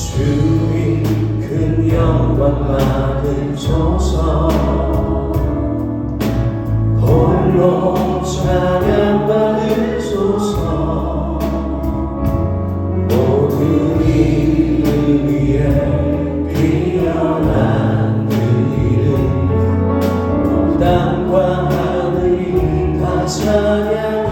주인 큰 영광 받은 조선 홀로 찬양받은 조선 모든 이름 위에 피어난 그 이름 땅과 하늘이 다 찬양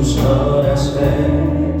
os horas vem,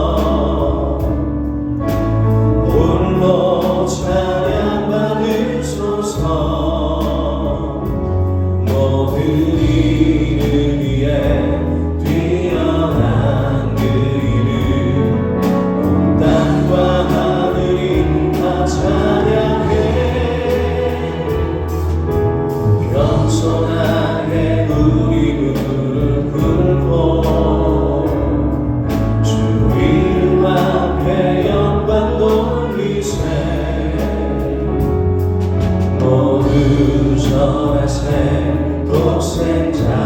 Krishna as Hare, Goswami.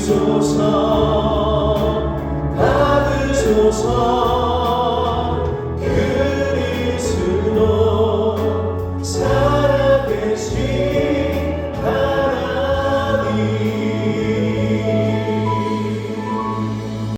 받으소서. 받으소서.